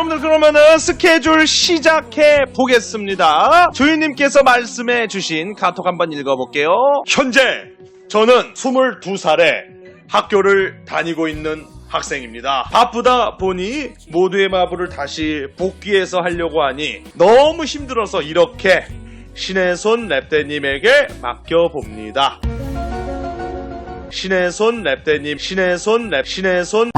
여러분들 그러면은 스케줄 시작해 보겠습니다. 주인님께서 말씀해 주신 카톡 한번 읽어볼게요. 현재 저는 22살에 학교를 다니고 있는 학생입니다. 바쁘다 보니 모두의 마블을 다시 복귀해서 하려고 하니 너무 힘들어서 이렇게 신의 손 랩대님에게 맡겨봅니다. 신의 손 랩대님, 신의 손 랩, 신의 손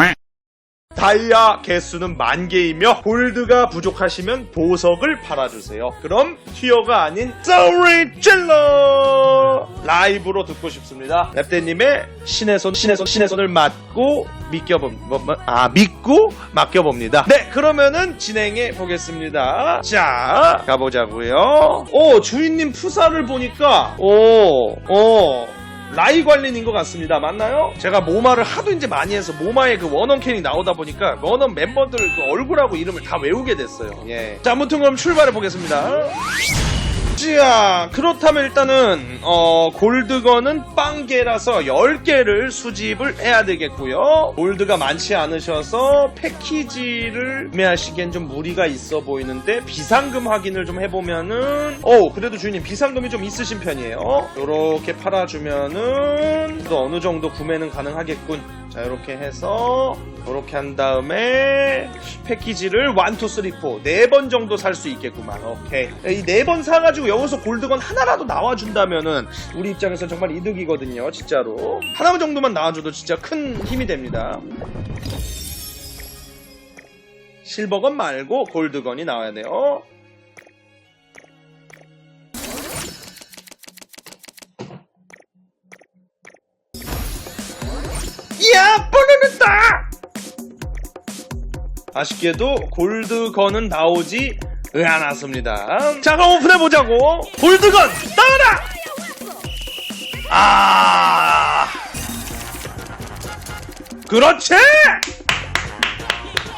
다이아 개수는 만 개이며 골드가 부족하시면 보석을 팔아주세요. 그럼 튀어가 아닌 소리 찔러 라이브로 듣고 싶습니다. 랩대님의 신의 손, 신의 손, 신의 손을 맡고 믿겨봅, 뭐, 뭐, 아 믿고 맡겨봅니다. 네, 그러면은 진행해 보겠습니다. 자, 가보자고요. 오, 주인님 푸사를 보니까 오, 오. 라이 관련인 것 같습니다. 맞나요? 제가 모마를 하도 이제 많이 해서 모마에 그 원원 캔이 나오다 보니까 원원 멤버들 그 얼굴하고 이름을 다 외우게 됐어요. 예. 자, 아무튼 그럼 출발해 보겠습니다. 자, 그렇다면 일단은 어, 골드건은 빵개라서 10개를 수집을 해야 되겠고요. 골드가 많지 않으셔서 패키지를 구매하시기엔 좀 무리가 있어 보이는데 비상금 확인을 좀 해보면은 오 그래도 주인님 비상금이 좀 있으신 편이에요. 이렇게 팔아주면은 또 어느 정도 구매는 가능하겠군. 자 이렇게 해서 이렇게 한 다음에 패키지를 1, 2, 3, 4 네 번 정도 살 수 있겠구만. 오케이. 이 네 번 사가지고 여기서 골드건 하나라도 나와준다면은 우리 입장에서 정말 이득이거든요 진짜로. 하나 정도만 나와줘도 진짜 큰 힘이 됩니다. 실버건 말고 골드건이 나와야 돼요 아쉽게도 골드건은 나오지 않았습니다. 자 그럼 오픈해보자고. 골드건 나와라! 아. 그렇지!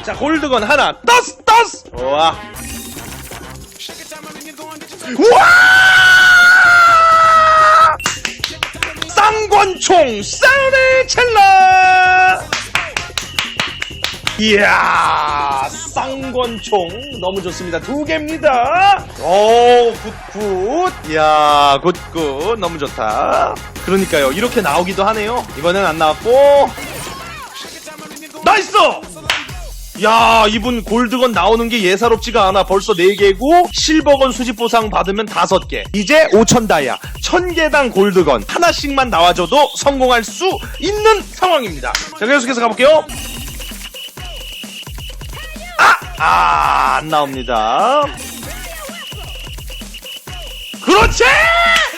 자 골드건 하나. 떠스 떠스 우와 우와! 쌍권총 사운드 첼러 이야 쌍권총. 너무 좋습니다. 두 개입니다. 오 굿굿. 이야 굿굿. 너무 좋다. 그러니까요. 이렇게 나오기도 하네요. 이번엔 안 나왔고. 나이스! 야 이분 골드건 나오는 게 예사롭지가 않아. 벌써 4개고 실버건 수집 보상 받으면 5개. 이제 5천 다이아. 1000개당 골드건. 하나씩만 나와줘도 성공할 수 있는 상황입니다. 자 계속해서 가볼게요 아! 아, 안 나옵니다. 그렇지!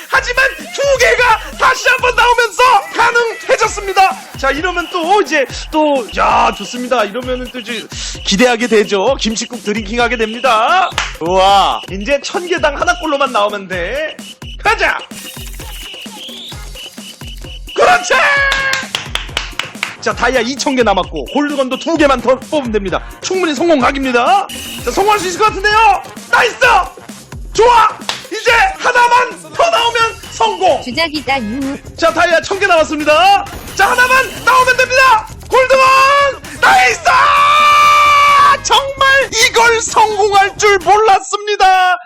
하지만 두 개가 다시 한번 나오면서 가능해졌습니다. 자, 이러면 또 이제 또, 야, 좋습니다. 이러면은 또 이제 기대하게 되죠. 김치국 드링킹 하게 됩니다. 우와, 이제 천 개당 하나꼴로만 나오면 돼. 가자! 그렇지! 자, 다이아 2,000개 남았고, 골드건도 2개만 더 뽑으면 됩니다. 충분히 성공 각입니다. 자, 성공할 수 있을 것 같은데요? 나이스! 좋아! 이제 하나만 더 나오면 성공! 주작이다 유. 자, 다이아 1000개 남았습니다. 자, 하나만 나오면 됩니다! 골드건! 나이스! 정말 이걸 성공할 줄 몰랐습니다!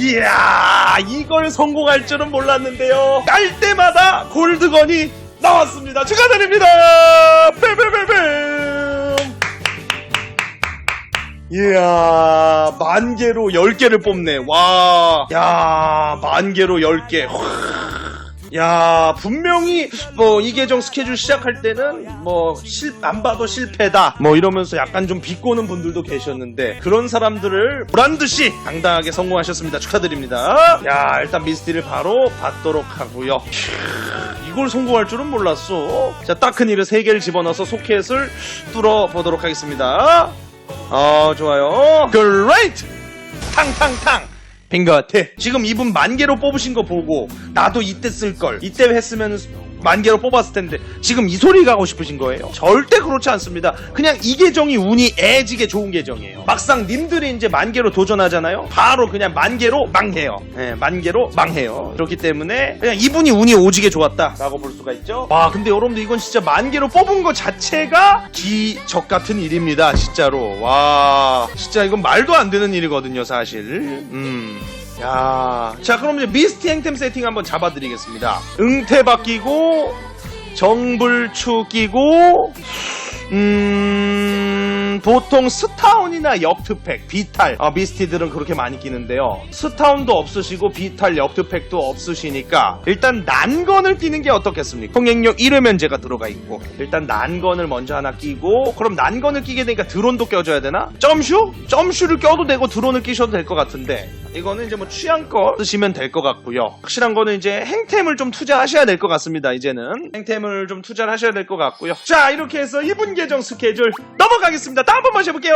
이야, 이걸 성공할 줄은 몰랐는데요. 깔 때마다 골드건이 나왔습니다. 축하드립니다! 뱀뱀뱀뱀! 이야, 만 개로 열 개를 뽑네. 와, 야, 만 개로 열 개. 야, 분명히 뭐 이 계정 스케줄 시작할 때는 뭐안 봐도 실패다. 뭐 이러면서 약간 좀 비꼬는 분들도 계셨는데 그런 사람들을 듯이 당당하게 성공하셨습니다. 축하드립니다. 야, 일단 미스티를 바로 받도록 하고요. 이걸 성공할 줄은 몰랐어. 자, 따크니를 3개를 집어넣어서 소켓을 뚫어 보도록 하겠습니다. 어, 좋아요. 그레이트! 탕탕탕! 빈 것 같아. 지금 이분 만 개로 뽑으신 거 보고, 나도 이때 쓸 걸. 이때 했으면 만 개로 뽑았을 텐데 지금 이 소리가 하고 싶으신 거예요? 절대 그렇지 않습니다. 그냥 이 계정이 운이 애지게 좋은 계정이에요. 막상 님들이 이제 만 개로 도전하잖아요. 바로 그냥 만 개로 망해요. 예, 만 개로 망해요. 그렇기 때문에 그냥 이분이 운이 오지게 좋았다라고 볼 수가 있죠. 와, 근데 여러분들 이건 진짜 만 개로 뽑은 것 자체가 기적 같은 일입니다. 진짜로. 와, 진짜 이건 말도 안 되는 일이거든요, 사실. 음. 야, 자 그럼 이제 미스티 행템 세팅 한번 잡아드리겠습니다. 응태 바뀌고 정불추 끼고 음 보통 스타운이나 역트팩, 비탈 아, 미스티들은 그렇게 많이 끼는데요. 스타운도 없으시고 비탈, 역트팩도 없으시니까 일단 난건을 끼는 게 어떻겠습니까? 통행력 1회 면제가 들어가 있고 일단 난건을 먼저 하나 끼고 그럼 난건을 끼게 되니까 드론도 껴줘야 되나? 점슈? 점슈를 껴도 되고 드론을 끼셔도 될 것 같은데 이거는 이제 뭐 취향껏 쓰시면 될 것 같고요. 확실한 거는 이제 행템을 좀 투자하셔야 될 것 같습니다. 이제는 행템을 좀 투자를 하셔야 될 것 같고요. 자 이렇게 해서 2분 계정 스케줄 넘어가겠습니다. 다음 번 마셔볼게요.